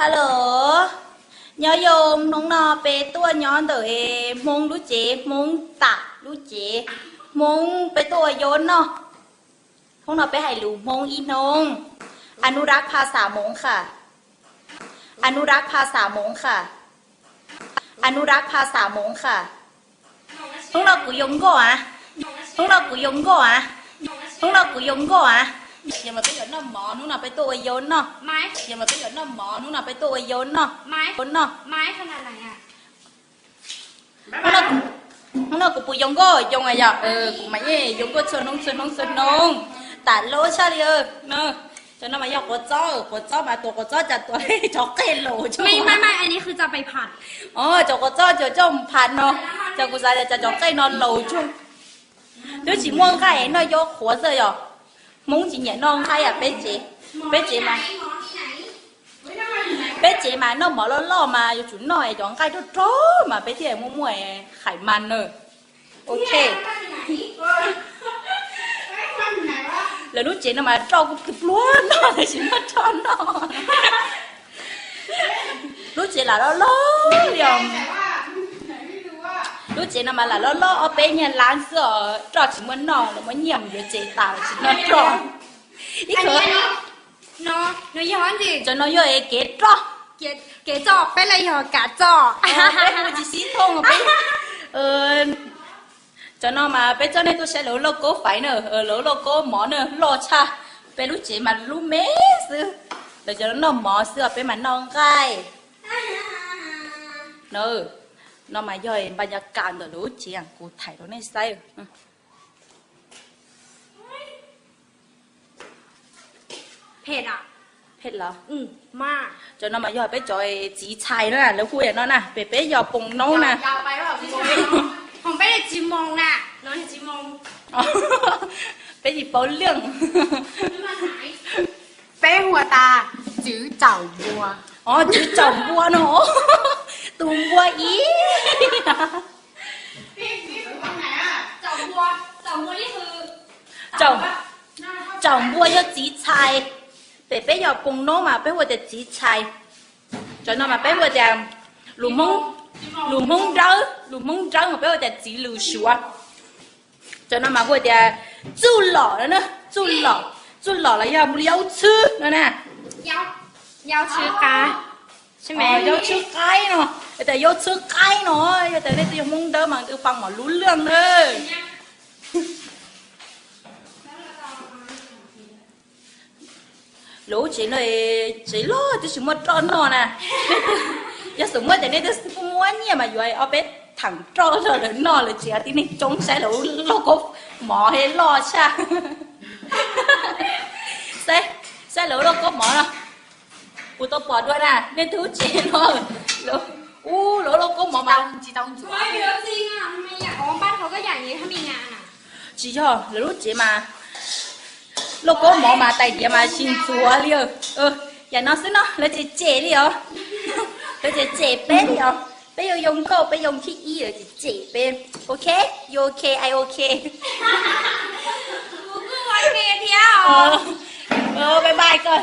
ฮัลโหลยอโยมน้องนอ เปตัวย้อนเตอเอ มงรู้เจ มงตักรู้เจ มงไปตัวย้อนเนาะพวกเราไปให้รู้มงอีนงอนุรักษ์ภาษามงค่ะ อนุรักษ์ภาษามงค่ะ อนุรักษ์ภาษามงค่ะพวกเรากูยงก่ออะพวกเรากูยงก่ออะพวกเรากูยงก่ออะอย่ามาไปหยดน้ำหมอนู่นน่ะไปตัวไอ้ยนเนาะไม้อย่ามาไปหยดน้ำหมอนู่นน่ะไปตัวไอ้ยนเนาะไม้ยนเนาะไม้ขนาดไหนอ่ะมันน่ะมักูปุยยงก็ยงไงอ่ะเออกูไม่เย่ยงก็ชวนน้องชวนน้องชวนน้องแต่โลชาเลยเออเนอะันน้ำมายอกกดจ้อกดจ้อมาตัวกดจ้อจัดตัวเลยจอกเกลโลวยไม่ไม่ไม่อันนี้คือจะไปผัดอ๋อจอกกดจ้อจอกจ้อมผัดเนาะจากกูจะจะจอกเกลนอนโลช่วงเดี๋ยวฉีม่วงไข่เนาะยกหัวเสียอ่ะ muốn chị nhận non hay à bé chị bé chị mà bé chị mà nó mở lớn lo mà chú nói chọn cái đó trố mà bé chị muốn mua khải màn rồi ok là lúc chị nó mà cho cũng kịp luôn đó thì chị nó cho nó lúc chị là nó lớn liền lúc chị nằm là lo lo ở bên nhà láng sửa trò chỉ muốn nòng nó muốn nhầm với chị tao chị nói trò ít nữa nó nó giỏi gì cho nó giỏi kế trò kế kế trò bên này họ cả trò bên chỉ xin thông bên ờ cho nó mà bên cho nên tôi sẽ lỗ lỗ cố phải nè, lỗ lỗ cố mỏ nè, lo cha bên lúc chị mà lúc mé sư để cho nó mỏ sữa bên mà non gai nữa นอมาย่อยบรรยากาศตัวรู้เจียงกูถ่ายตรงนี้ใส่เผ็ดอ่ะเผ็ดเหรอ อืมมากจนนอมาย่อยไปจอยจีชัยนั่นนะแล้วคุยกันนอนน่ะเป๊ะเป๊ะยอปงน้องน่ะยาวไปแ้วจีชัยผมไปจีมองน่ะน้องจีมองเป็นอีเป้เรื่องเป๊ะหัวตาจื้อเจ้าบัว 어, 진짜 뭐야 너? 또 뭐야 이? chồng chồng mua cho chị trai bé bé giờ cùng nó mà bé vừa để chị trai cho nó mà bé vừa để lù mông lù mông rớ lù mông rớ mà bé vừa để chị lù sủa cho nó mà vừa để chú lọ nữa chú lọ chú lọ là giờ mua liao chứ nữa 要吃 cá xin mẹ yêu chưa cái nó người yêu chưa cái nó người ta đây mong đỡ mà tôi bằng mà lún lương đấy lũ chị này chị lú tôi chỉ muốn tròn nó nè giờ súng mất để đây tôi không muốn mà rồi ở bên thẳng tròn rồi đến nó là chị tí này chống sẽ lũ lô cục mỏ hay lo cha sẽ sẽ lũ lô cục mỏ đâu 我ปอด้วยนะเนทุจีนแล้วอู้แล้วเราก็หมอมาจีตองจีไม่เยอะจริงอ่ะไม่อยากอ๋อบ้านเขาก็อย่างนี้ถ้ามีงานอ่ะจีชหรอแล้วจีมาแล้วก็หมอมาแต่เดียวมาชินจัวเรียเอออย่านอนซงเนาะแล้วจีเจ๋เรียวแล้วจีเจ๋เป้เรียวไปยยงก็ไปยงที่อีเลอวจเจ๋เป้โอเคโอเคไอโอเคกูก็โอเคเดียวเออบายบายก่อน